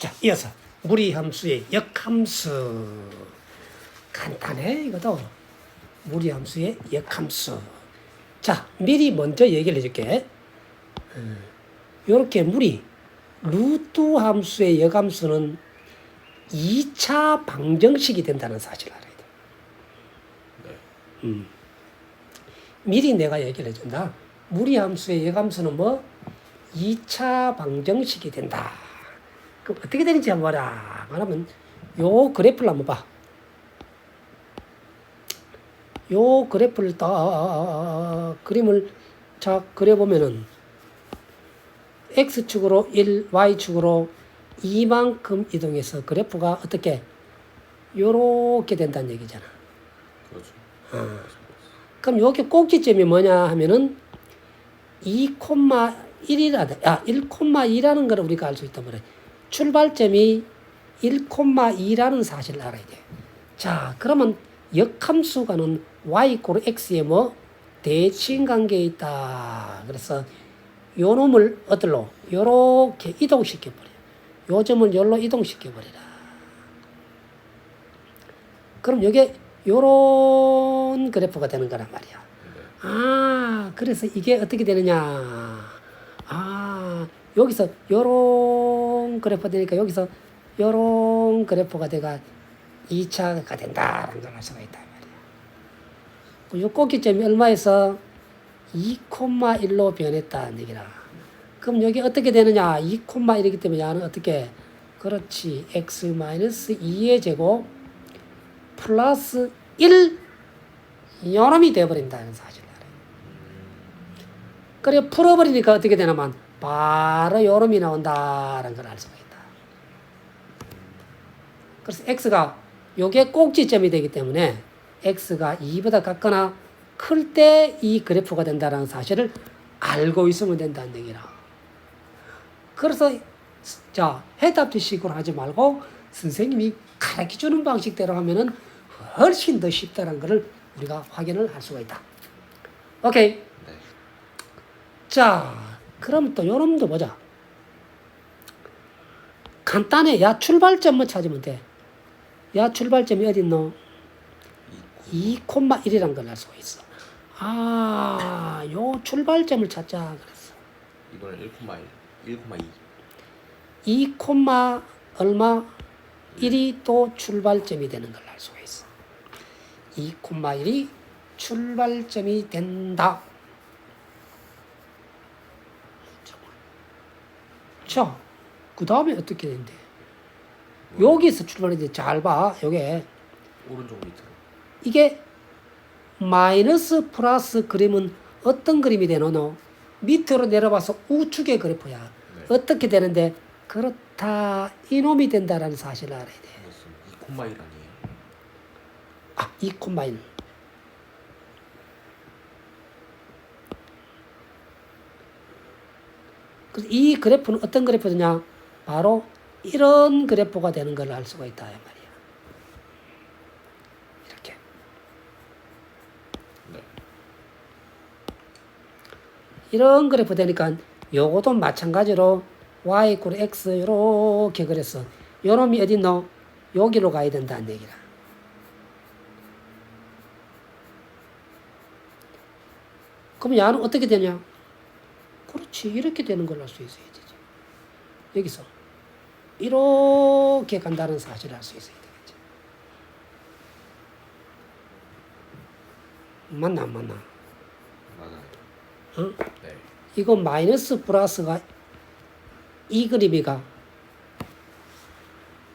자, 이어서 무리함수의 역함수. 간단해, 이것도. 무리함수의 역함수. 자, 미리 먼저 얘기를 해줄게. 이렇게 무리, 루트 함수의 역함수는 2차 방정식이 된다는 사실을 알아야 돼. 음. 미리 내가 얘기를 해준다. 무리함수의 역함수는 뭐? 2차 방정식이 된다. 그럼 어떻게 되는지 한번 봐라. 말하면 요 그래프를 한번 봐. 요 그래프를 딱 그림을 자 그려보면은 x축으로 1, y축으로 이만큼 이동해서 그래프가 어떻게 요렇게 된다는 얘기잖아. 그렇죠. 그럼 여기 꼭지점이 뭐냐 하면은 2,1이라는 아 1,2라는 걸 우리가 알 수 있단 말이야. 출발점이 1,2라는 사실을 알아야 돼. 자, 그러면 역함수가는 y 이꼴 x에 뭐 대칭 관계에 있다. 그래서 요 놈을 어디로 요렇게 이동시켜 버려. 요 점을 요로 이동시켜 버리라. 그럼 요게 요런 그래프가 되는 거란 말이야. 네. 아, 그래서 이게 어떻게 되느냐. 아, 여기서 요런 그래프가 되니까 여기서 요런 그래프가 돼가 2차가 된다라는 걸 알 수가 있단 말이야. 요 꼭지점이 얼마에서 2,1로 변했다는 얘기라. 그럼 여기 어떻게 되느냐. 2,1이기 때문에 야는 어떻게 그렇지. x-2의 제곱 플러스 1 요놈이 되어버린다는 사실을 알아요. 그래 풀어버리니까 어떻게 되냐면 바로 요놈이 나온다는 걸 알 수가 있다. 그래서 x가 요게 꼭지점이 되기 때문에 x가 2보다 같거나 클 때 이 그래프가 된다는 사실을 알고 있으면 된다는 얘기라. 그래서 자 해답지식으로 하지 말고 선생님이 가르쳐 주는 방식대로 하면은 훨씬 더 쉽다는 것을 우리가 확인을 할 수가 있다. 오케이. 네. 자, 그럼 또 요놈도 보자. 간단해. 야 출발점만 찾으면 돼. 야 출발점이 어디 있노? 2,1이란 걸 알 수가 있어. 아, 요 출발점을 찾자 그랬어. 이번엔 1,1, 1,2. 2, 얼마 1이 또 출발점이 되는 걸 알 수가 있어. 2,1이 출발점이 된다. 쳐. 그 다음에 어떻게 된대? 여기서 출발했는데 잘 봐. 요게 오른쪽 밑으로. 이게 마이너스 플러스 그림은 어떤 그림이 되노노? 밑으로 내려와서 우측의 그래프야. 네. 어떻게 되는데? 그렇다. 이놈이 된다라는 사실을 알아야 돼. 무슨 2,1 아니에요? 아, 2,1. 이 그래프는 어떤 그래프냐? 바로 이런 그래프가 되는 걸 알 수가 있다 이 말이야. 이렇게. 네. 이런 그래프 되니까 요것도 마찬가지로 y 이퀄 x 이렇게 그랬어. 요 놈이 어디 있노? 여기로 가야 된다는 얘기라. 그럼 야는 어떻게 되냐? 그렇지. 이렇게 되는 걸로 알수 있어야 되지. 여기서. 이렇게 간다는 사실을 알 수 있어야 되겠지. 맞나, 안 맞나? 맞아요. 응? 네. 이거 마이너스 플러스가 이 그림이가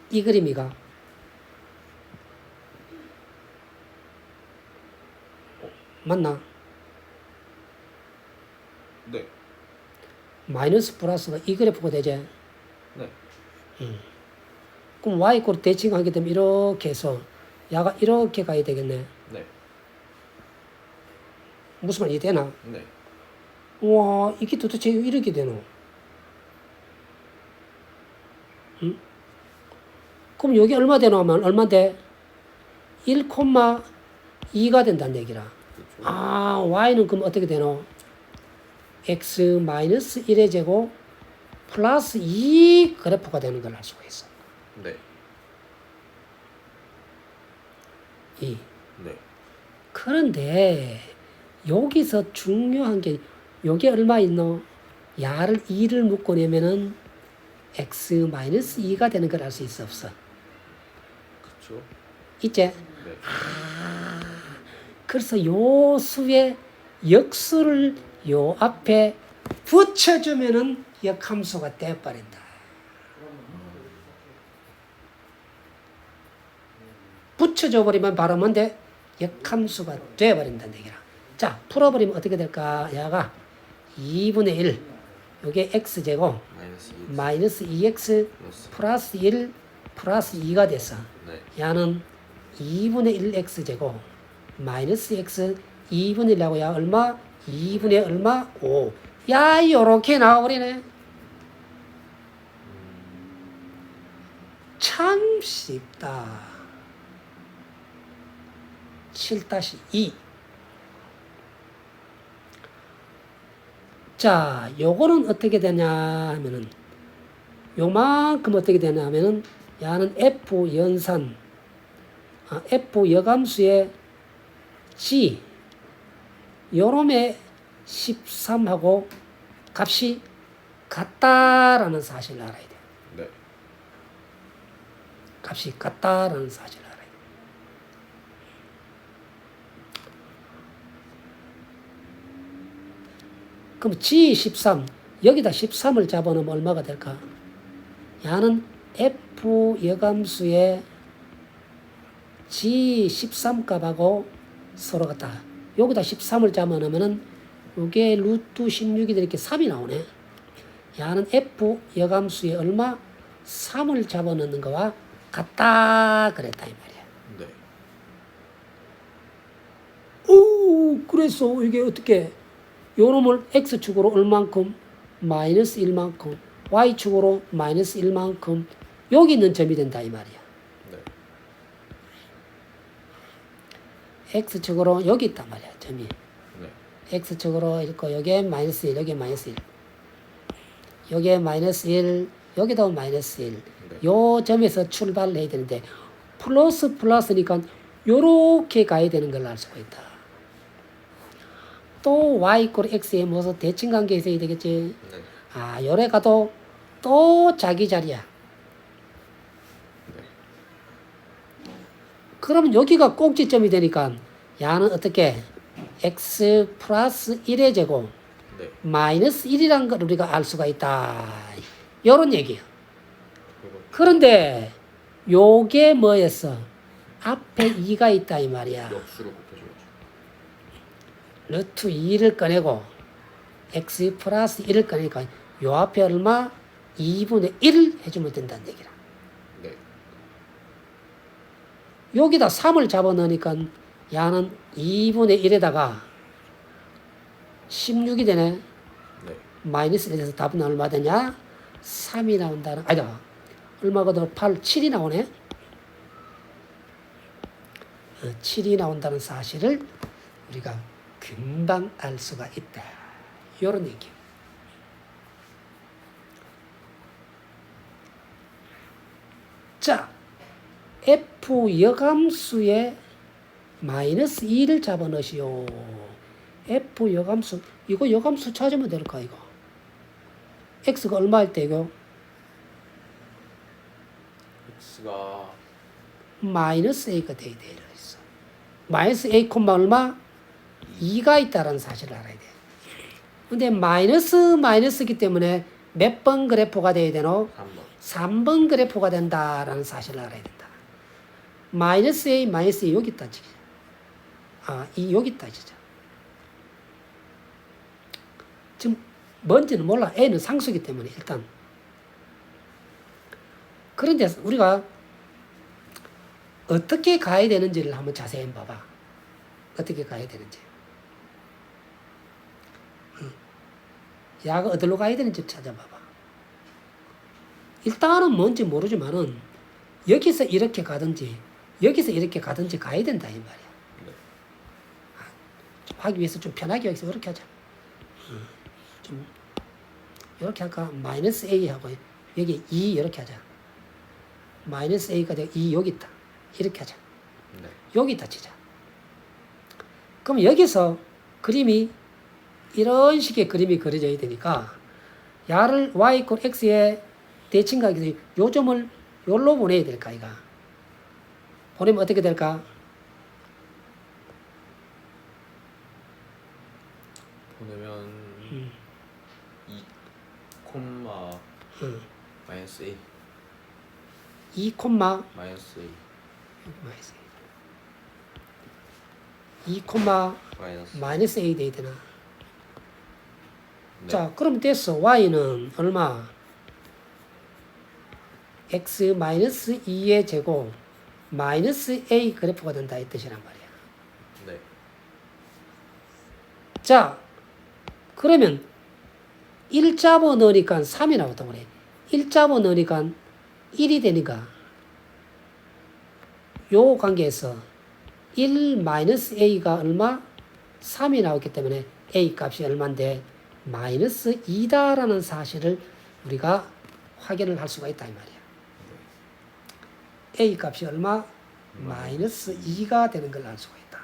이 그림이가 맞나? 네. 마이너스 플러스가 이 그래프가 되지? 네. 그럼 y 꼴 대칭하게 되면 이렇게 해서 야가 이렇게 가야 되겠네. 네. 무슨 말이 되나? 네. 와 이게 도대체 이렇게 되노? 응? 그럼 여기 얼마 되노 하면 얼마인데? 1,2가 된다는 얘기라. 그렇죠. 아, y는 그럼 어떻게 되노? X 마이너스 1의 제곱 플러스 2 그래프가 되는 걸 알 수가 있어. 네. 2. 네. 그런데 여기서 중요한 게 여기 얼마 있노? 야를 2를 묶고 내면은 x 마이너스 2가 되는 걸 알 수 있어 없어? 그렇죠. 있지? 네. 그래서 요 수의 역수를 요 앞에 붙여주면은 역함수가 돼버린다. 붙여줘 버리면 바로 뭔데? 역함수가 돼버린다는 얘기라. 자, 풀어버리면 어떻게 될까? 야가 2분의 1, 요게 x제곱, 마이너스 2. 마이너스 2x 플러스. 플러스 1 플러스 2가 됐어. 네. 야는 2분의 1x 제곱 마이너스 x 2분의 1하고 야 얼마? 2분의 얼마? 5. 야 요렇게 나와버리네. 참 쉽다. 7-2 자, 요거는 어떻게 되냐 하면은 요만큼 어떻게 되냐 하면은 야는 F 연산 아, F 여감수의 G 요놈의 13하고 값이 같다라는 사실을 알아야 돼. 네. 값이 같다라는 사실을 알아야 돼. 그럼 G13 여기다 13을 잡아놓으면 얼마가 될까? 야는 F 여감수의 G13 값하고 서로 같다. 여기다 13을 잡아놓으면은 이게 루트 16이 이렇게 3이 나오네. 야는 F 여감수의 얼마? 3을 잡아넣는 거와 같다 그랬다 이 말이야. 네. 오, 그래서 이게 어떻게 요놈을 x축으로 얼만큼 마이너스 1만큼 y축으로 마이너스 1만큼 여기 있는 점이 된다 이 말이야. 네. X축으로 여기 있단 말이야 점이. 네. x축으로 있고 여기에 마이너스 1 여기에 마이너스 1 여기에 마이너스 1 여기도 마이너스 1 네. 요 점에서 출발을 해야 되는데 플러스 플러스니까 요렇게 가야 되는 걸 알 수가 있다. 또 y 이꼴 x에 무슨 대칭 관계 있어야 되겠지. 네. 아, 요래 가도 또 자기 자리야. 네. 그러면 여기가 꼭지점이 되니까 야는 어떻게 x 플러스 1의 제곱 네. 마이너스 1이라는 걸 우리가 알 수가 있다. 얘기야. 그리고 그런데 요게 뭐였어? 앞에 2가 있다 이 말이야. 역수로 곱해줘야죠. 루트 2를 꺼내고 x 플러스 1을 꺼내니까 요 앞에 얼마? 2분의 1을 해주면 된다는 얘기라. 네. 여기다 3을 잡아넣으니까 야는 2분의 1에다가 16이 되네. 네. 마이너스 1에서 답은 얼마 되냐? 3이 나온다는, 아니다. 얼마거든? 8, 7이 나오네. 7이 나온다는 사실을 우리가 금방 알 수가 있다. 요런 얘기. 자, F 여감수에 마이너스 2를 잡아 넣으시오. F 여감수, 이거 여감수 찾으면 될까, 이거? X가 얼마일 때, 이거? x가 마이너스 A가 돼야 돼. 있어. 마이너스 A 콤마 얼마? 2가 있다는 사실을 알아야 돼. 근데 마이너스 마이너스기 때문에 몇 번 그래프가 돼야 되노? 3번. 3번 그래프가 된다라는 사실을 알아야 된다. 마이너스 A, 마이너스 A 여기 있다. 지금. 아, 이 여기 있다. 진짜. 지금 뭔지는 몰라. A는 상수기 때문에 일단. 그런데 우리가 어떻게 가야 되는지를 한번 자세히 봐봐. 어떻게 가야 되는지. 응. 야가 어디로 가야 되는지 찾아봐봐. 일단은 뭔지 모르지만은 여기서 이렇게 가든지 여기서 이렇게 가든지 가야 된다 이 말이야. 네. 하기 위해서 좀 편하게 여기서 이렇게 하자. 음, 좀 이렇게 할까? 마이너스 A 하고 여기 2 이렇게 하자. 마이너스 A가 되고 2 여기 있다. 이렇게 하자. 네. 여기다 치자. 그럼 여기서 그림이 이런 식의 그림이 그려져야 되니까 야를 y 이퀄 x에 대칭하기 위해서 요 점을 요로 보내야 될까 이가 보내면 어떻게 될까? 음. 2 콤마 음. 마이너스 A 2 콤마 마이너스 A 마이너스 2 콤마 마이너스 마이너스 a 돼야 되나? 네. 자, 그럼 됐어. y는 얼마? x 마이너스 2의 제곱 마이너스 a 그래프가 된다 이 뜻이란 말이야. 네. 자, 그러면 1 잡아 넣으니까 3이 나왔단 말이야. 1잡아 넣으니까 1이 되니까 요 관계에서 1 마이너스 a가 얼마? 3이 나왔기 때문에 a 값이 얼마인데 마이너스 2다라는 사실을 우리가 확인을 할 수가 있다 이 말이야. a 값이 얼마? 마이너스 2가 되는 걸 알 수가 있다.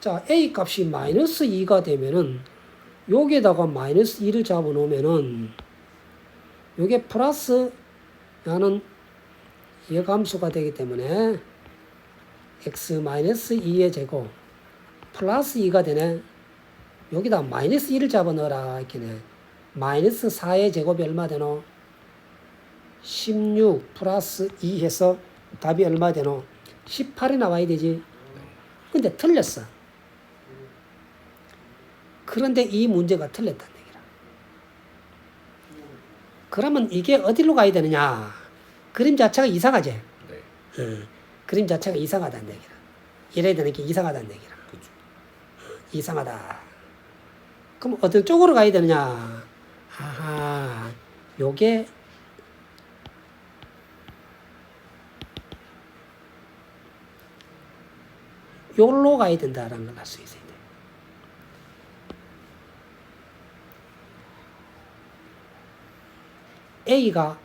자, a 값이 마이너스 2가 되면은 여기에다가 마이너스 2를 잡아놓으면은 요게 플러스 야는 예감수가 되기 때문에 x 마이너스 2의 제곱 플러스 2가 되네. 여기다 마이너스 1을 잡아넣어라 이렇게네. 마이너스 4의 제곱이 얼마 되노? 16 플러스 2 해서 답이 얼마 되노? 18이 나와야 되지. 근데 틀렸어. 그런데 이 문제가 틀렸다는 얘기라. 그러면 이게 어디로 가야 되느냐? 그림 자체가 이상하지? 네. 응. 그림 자체가 이상하다는 얘기라. 이래야 되는 게 이상하다는 얘기라. 그죠. 이상하다. 그럼 어떤 쪽으로 가야 되느냐? 아하, 요게 요로 가야 된다라는 걸 알 수 있어야 돼. A가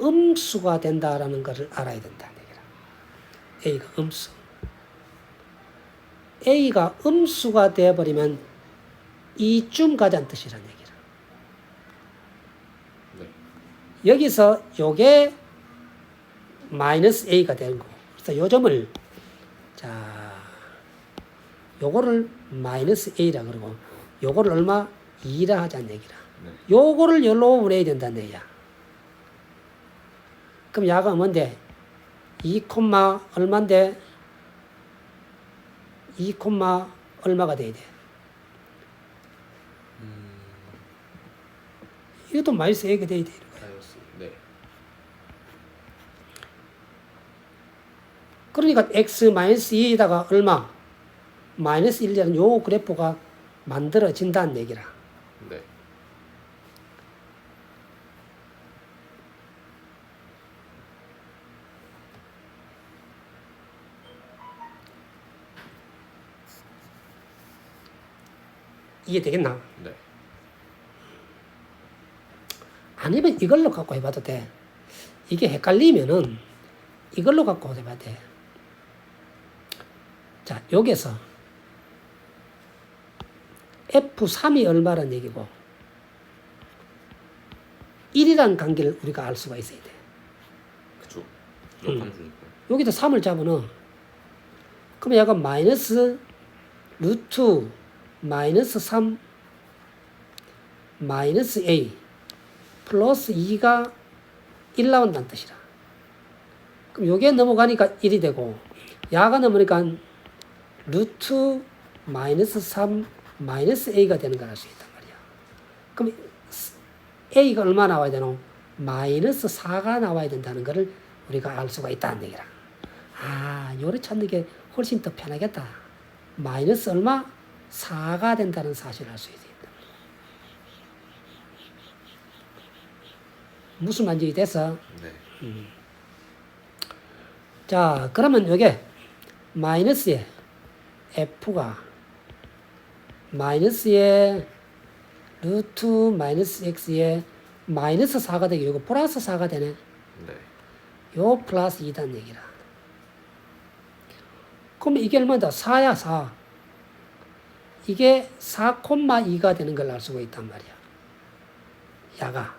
음수가 된다라는 것을 알아야 된다는 얘기라. A가 음수. A가 음수가 되어버리면 이쯤 가자는 뜻이라는 얘기라. 네. 여기서 요게 마이너스 A가 되는 거고. 그래서 요 점을 자 요거를 마이너스 A라 그러고 요거를 얼마? 2라 하자는 얘기라. 네. 요거를 열로 보내야 된다는 얘기야. 그럼 야가 뭔데? 2 콤마 얼마인데? 2 콤마 얼마가 돼야 돼? 이것도 마이너스 A가 돼야 돼. 마이너스 네. 그러니까 x 마이너스 2에다가 얼마? 마이너스 1이라는 요 그래프가 만들어진다는 얘기라. 네. 이해되겠나? 네. 아니면 이걸로 갖고 해봐도 돼. 이게 헷갈리면은 이걸로 갖고 해봐도 돼. 자, 여기서 F3이 얼마란 얘기고 1이란 관계를 우리가 알 수가 있어야 돼. 그죠. 음. 여기다 3을 잡으면 그러면 약간 마이너스 루트 마이너스 3 마이너스 A 플러스 2가 1 나온다는 뜻이라. 그럼 요게 넘어가니까 1이 되고 야가 넘으니까 루트 마이너스 3 마이너스 A가 되는 걸 알 수 있단 말이야. 그럼 A가 얼마 나와야 되노? 마이너스 4가 나와야 된다는 것을 우리가 알 수가 있다는 얘기라. 아, 요래 찾는 게 훨씬 더 편하겠다. 마이너스 얼마? 4가 된다는 사실을 알 수 있다. 무슨 말인지 됐어? 네. 자, 그러면 요게 마이너스에 f가 마이너스에 루트 마이너스 x에 마이너스 4가 되게 요거 플러스 4가 되네. 네. 요 플러스 2단 얘기라. 그러면 이게 얼마다? 4야 4. 이게 4,2가 되는 걸 알 수가 있단 말이야. 야가.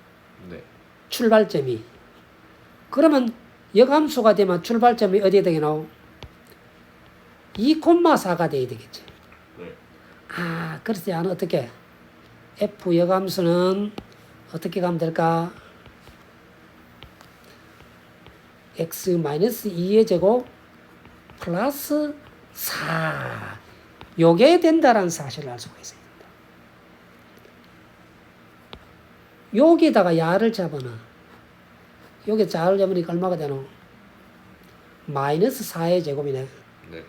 네. 출발점이. 그러면 역함수가 되면 출발점이 어디에 되겠노? 2,4가 돼야 되겠지. 네. 아, 그래서 야는 어떻게? F 역함수는 어떻게 가면 될까? x 마이너스 2의 제곱 플러스 4. 요게 된다라는 사실을 알 수가 있습니다. 여기다가 야를 잡으면 여기 자를 잡으니까 얼마가 되노? 마이너스 4의 제곱이네. 네.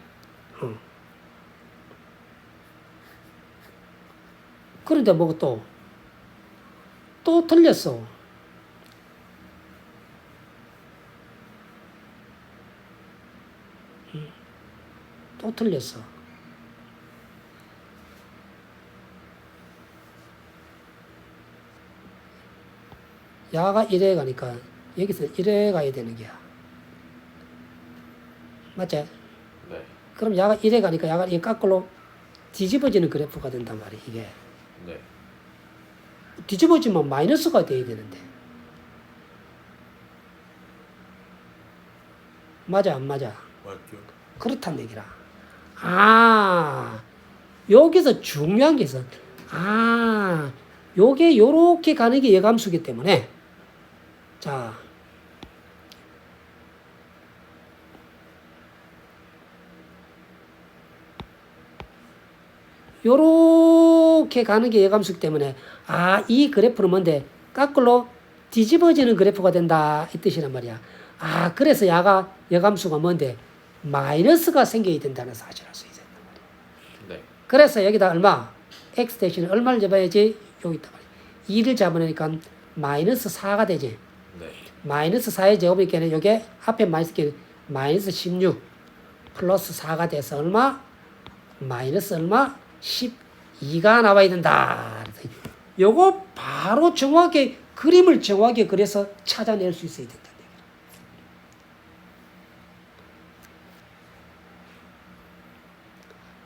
그런데 뭐가 또, 또 틀렸어. 음, 또 틀렸어. 야가 1에 가니까 여기서 1에 가야 되는 게야. 맞지? 네. 그럼 야가 1에 가니까 야가 이 거꾸로 뒤집어지는 그래프가 된단 말이야, 이게. 네. 뒤집어지면 마이너스가 돼야 되는데. 맞아, 안 맞아? 맞죠. 그렇단 얘기라. 아, 여기서 중요한 게 있어. 아, 요게 요렇게 가는 게 예감수기 때문에. 자. 요렇게 가는 게 예감수기 때문에 아, 이 그래프는 뭔데? 거꾸로 뒤집어지는 그래프가 된다 이 뜻이란 말이야. 아, 그래서 야가 여감수가 뭔데? 마이너스가 생겨야 된다는 사실을 알수 있단 말이야. 네. 그래서 여기다 얼마? x 대신에 얼마를 잡아야지? 여기 있단 말이야. 2를 잡으니까 마이너스 4가 되지. 네. 마이너스 4의 제곱이니까 이게 앞에 마이너스 게 마이너스 16 플러스 4가 돼서 얼마? 마이너스 얼마? 12가 나와야 된다. 요거 바로 정확하게 그림을 정확하게 그래서 찾아낼 수 있어야 된다.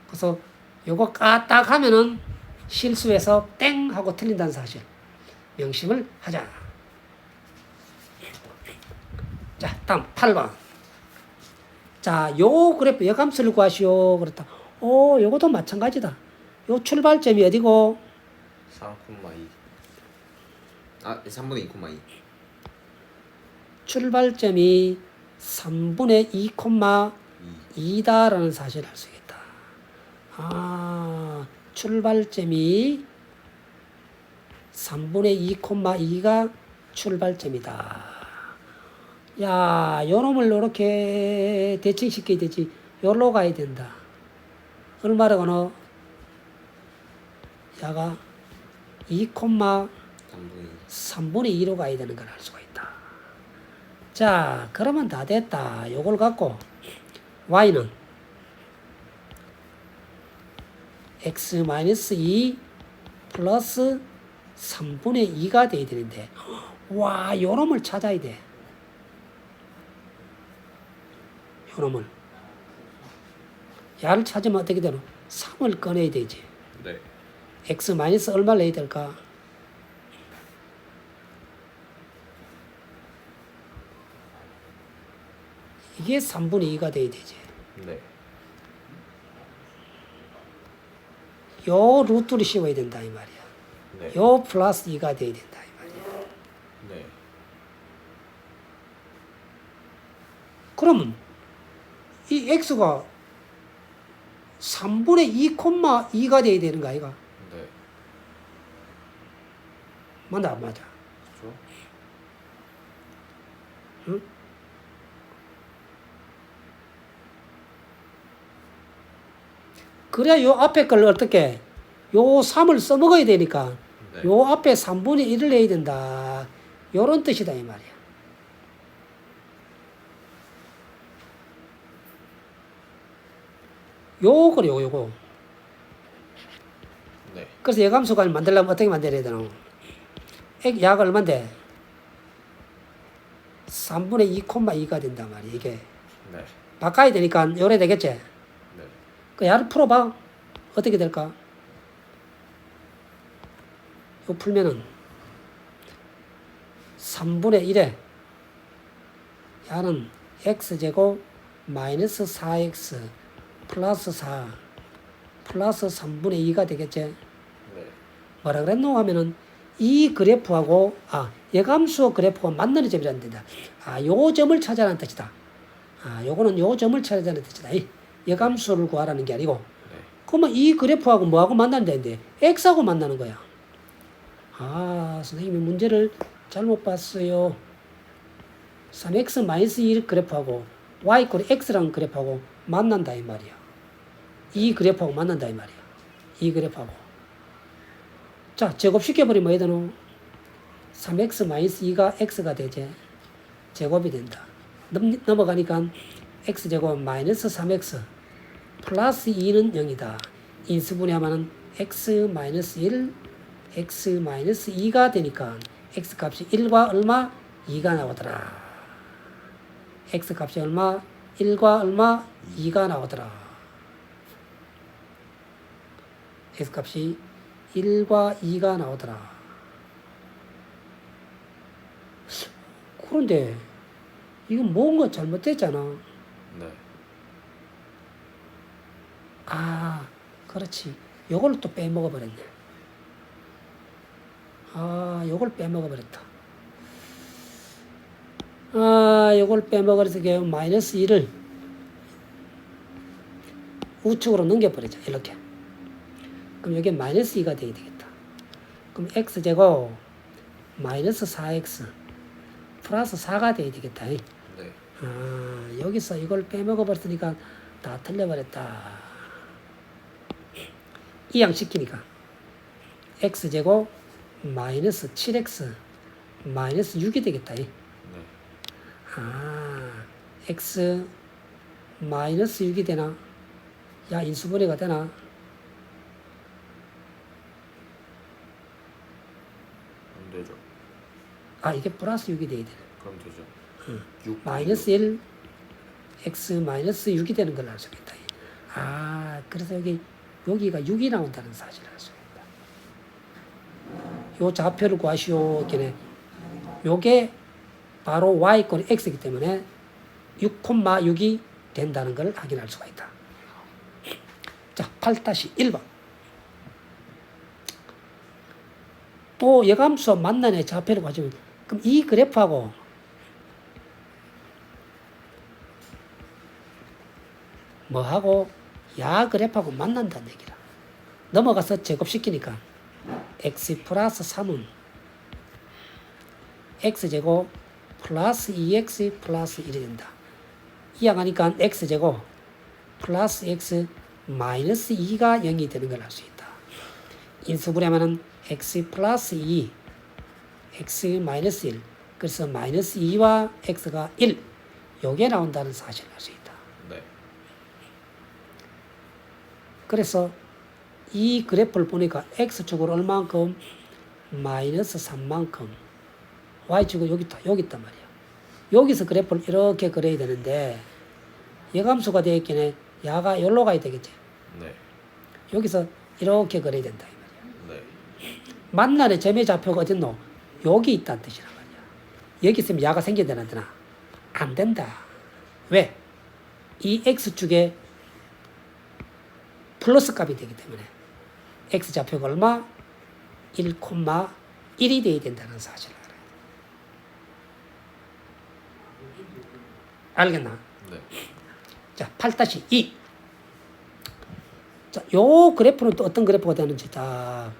그래서 요거 까딱 하면은 실수해서 땡 하고 틀린다는 사실 명심을 하자. 자, 다음 8번. 자, 요 그래프 여감수를 구하시오. 그렇다. 오, 요것도 마찬가지다. 요 출발점이 어디고? 3,2. 아, 3분의 2,2. 출발점이 3분의 2, 2다라는 사실을 알 수 있겠다. 아, 출발점이 3분의 2, 2가 출발점이다. 야, 요놈을 요렇게 대칭시켜야 되지. 요로 가야 된다. 얼마라고 너? 야가 2, 3분의 3분의 2로 가야 되는 걸 알 수가 있다. 자, 그러면 다 됐다. 요걸 갖고 y는 x 마이너스 2 플러스 3분의 2가 돼야 되는데 와, 요놈을 찾아야 돼. 요놈을. 야를 찾으면 어떻게 되노? 3을 꺼내야 되지. 2. 네. x 마이너스 얼마 내야 될까? 이게 3분의 2가 돼야 되지. 네. 요 루트를 씌워야 된다 이 말이야. 네. 요 플러스 2가 돼야 된다 이 말이야. 네. 그러면 이 x가 3분의 2, 2가 돼야 되는 거 아이가? 네. 맞나 안 맞아? 그렇죠. 그래야 요 앞에 걸 어떻게 요 3을 써먹어야 되니까 네. 요 앞에 3분의 1을 내야 된다. 요런 뜻이다 이 말이야. 요거래 요거 요거. 네. 그래서 예감수관을 만들려면 어떻게 만들어야 되노? 액 야가 얼만데? 3분의 2,2가 된단 말이야 이게. 네. 바꿔야 되니까 요래 되겠지? 네. 그 야를 풀어봐. 어떻게 될까? 요 풀면은 3분의 1에 야는 x제곱 마이너스 4x 플러스 4 플러스 3분의 2가 되겠지? 네. 뭐라 그랬노 하면은 이 그래프하고 아 예감수 그래프가 만나는 점이라는 뜻이다. 아, 요 점을 찾아라는 뜻이다. 아, 요거는 요 점을 찾아라는 뜻이다. 이 예감수를 구하라는 게 아니고 네. 그러면 이 그래프하고 뭐하고 만나는 데인데 x하고 만나는 거야. 아, 선생님이 문제를 잘못 봤어요. 3x 마이너스 1 그래프하고 y 이퀄 x라는 그래프하고 만난다 이 말이야. 이 그래프하고 만난다 이 말이야. 이 그래프하고. 자, 제곱시켜버리면 뭐 해야 되노? 3x 마이너스 2가 x가 되지. 제곱이 된다. 넘, 넘어가니까 x제곱 마이너스 3x 플러스 2는 0이다. 인수분해하면 x 마이너스 1, x 마이너스 2가 되니까 x 값이 1과 얼마? 2가 나오더라. x 값이 얼마? 1과 얼마? 2가 나오더라. X 값이 1과 2가 나오더라. 그런데 이건 뭔가 잘못됐잖아. 네. 아, 그렇지. 요걸 또 빼먹어 버렸네. 아, 요걸 빼먹어 버렸다. 아, 요걸 빼먹어서 게 마이너스 1을 우측으로 넘겨버리자. 이렇게. 그럼 여기 마이너스 2가 돼야 되겠다. 그럼 x제곱 마이너스 4x 플러스 4가 돼야 되겠다. 네. 아, 여기서 이걸 빼먹어 버렸으니까 다 틀려버렸다. 이양 시키니까 x제곱 마이너스 7x 마이너스 6이 되겠다. 이. 네. 아, x 마이너스 6이 되나? 야, 인수분해가 되나? 안 되죠. 아, 이게 플러스 6이 돼야 되네. 그럼 되죠. 6 마이너스 1, x 마이너스 6이 되는 걸 알 수 있겠다. 아, 그래서 여기, 여기가 6이 나온다는 사실을 알 수 있다. 요 좌표를 구하시오. 이렇게 요게 바로 y권 x이기 때문에 6,6이 된다는 걸 확인할 수가 있다. 자, 8-1번. 또 예감수 만난의 좌표를 가지면 그럼 이 그래프하고 뭐하고 야 그래프하고 만난다는 얘기라. 넘어가서 제곱시키니까 x 플러스 3은 x제곱 플러스 2x 플러스 1이 된다. 이항하니까 x제곱 플러스 x 마이너스 2가 0이 되는 걸 알 수 있다. 인수분해하면 x 플러스 2 x 마이너스 1 그래서 마이너스 2와 x가 1 요게 나온다는 사실을 알 수 있다. 네. 그래서 이 그래프를 보니까 x축으로 얼만큼? 마이너스 3만큼. y축은 여기 있다. 여기 있단 말이야. 여기서 그래프를 이렇게 그려야 되는데 예감수가 되어 있긴 야가 여기로 가야 되겠지? 네. 여기서 이렇게 그려야 된다 이 말이야. 네. 만날의 점의 좌표가 어딨노 여기 있다는 뜻이란 말이야 여기 있으면 야가 생겨야 되나 되나 안 된다 왜? 이 x축에 플러스 값이 되기 때문에 x 좌표가 얼마? 1,1이 돼야 된다는 사실을 알아야 돼. 알겠나? 네. 자, 8-2. 자, 요 그래프는 또 어떤 그래프가 되는지 다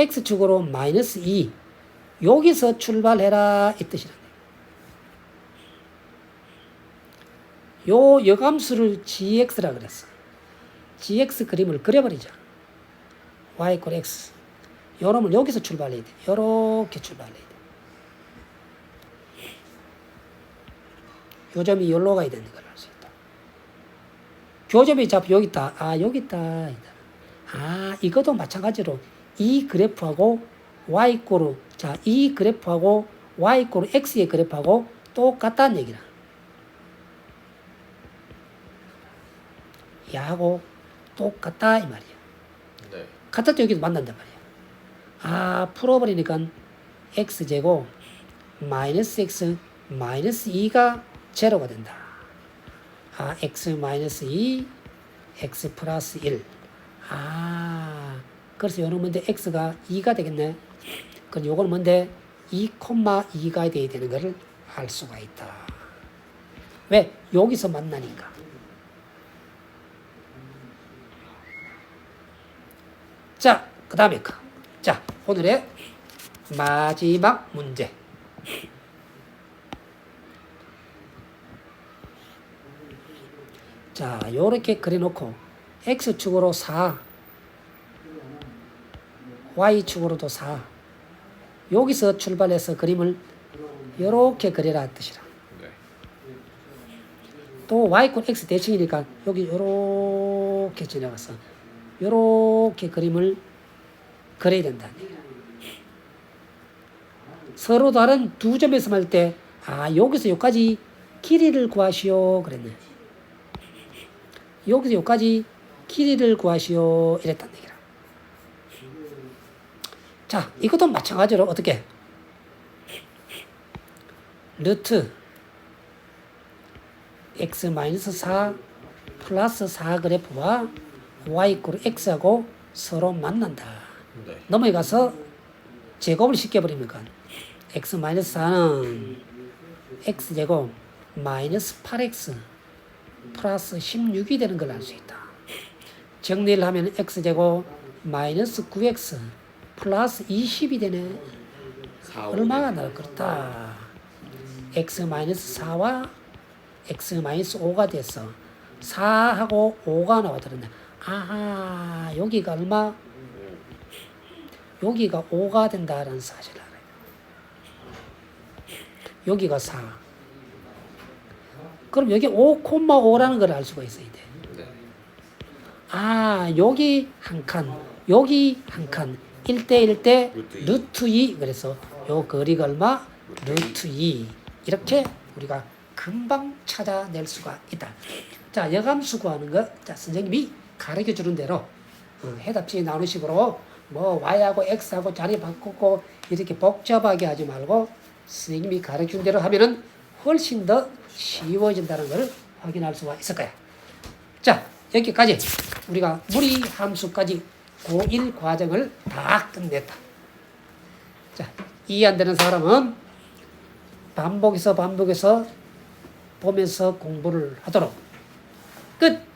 x축으로 마이너스 2 여기서 출발해라 이 뜻이란다. 요 여감수를 gx라 그랬어. gx 그림을 그려버리자. y = x. 요놈을 여기서 출발해야 돼. 요렇게 출발해야 돼. 요점이 여기로 가야 되는 걸 알 수 있다. 교점이 잡 여기 있다. 아 여기 있다. 아 이것도 마찬가지로 이 그래프하고 y 이꼬르 자 이 그래프하고 y 이꼬르 x의 그래프하고 똑같다는 얘기라. 야하고 똑같다 이 말이야. 네. 때 여기도 만난단 말이야. 아, 풀어버리니까 x제곱 마이너스 x 마이너스 2가 제로가 된다. 아, x 마이너스 2, x 플러스 1. 아, 그래서 요는 뭔데 x가 2가 되겠네. 그럼 요거는 뭔데 2,2가 돼야 되는 것을 알 수가 있다. 왜? 여기서 만나니까. 자, 그 다음에 거. 자, 오늘의 마지막 문제. 자, 요렇게 그려놓고 x축으로 4, y축으로도 4. 여기서 출발해서 그림을 요렇게 그려라 뜻이라. 네. 또 y권 x 대칭이니까 여기 요렇게 지나가서 요렇게 그림을 그려야 된다. 서로 다른 두 점에서 할 때, 아, 여기서 여기까지 길이를 구하시오. 그랬네. 여기서 여기까지 길이를 구하시오. 이랬단 얘기라. 자, 이것도 마찬가지로 어떻게? 루트 x 마이너스 4 플러스 4 그래프와 y 이퀄 x하고 서로 만난다. 네. 넘어가서 제곱을 시켜버리니까 x 마이너스 4는 x 제곱 마이너스 8x 플러스 16이 되는 걸 알 수 있다. 정리를 하면 x 제곱 마이너스 9x 플러스 20이 되네. 4, 5. 얼마가 나올 그렇다. x 마이너스 4와 x 마이너스 5가 돼서 4하고 5가 나와들었네. 아하, 여기가 얼마? 여기가 5가 된다는 사실을 알아요. 여기가 4. 그럼 여기 5,5라는 걸 알 수가 있어야 돼. 네. 아, 여기 한 칸, 여기 한 칸. 1대1 때 루트 이. 루트 2. 그래서 요 거리가 얼마? 루트 2. 이렇게 우리가 금방 찾아낼 수가 있다. 자, 여감수 구하는 거, 자, 선생님이 가르쳐 주는 대로 어, 해답지 나오는 식으로 뭐 y하고 x하고 자리 바꾸고 이렇게 복잡하게 하지 말고 선생님이 가르쳐 준 대로 하면은 훨씬 더 쉬워진다는 것을 확인할 수가 있을 거야. 자, 여기까지 우리가 무리 함수까지 고1 과정을 다 끝냈다. 자, 이해 안 되는 사람은 반복해서 반복해서 보면서 공부를 하도록 끝!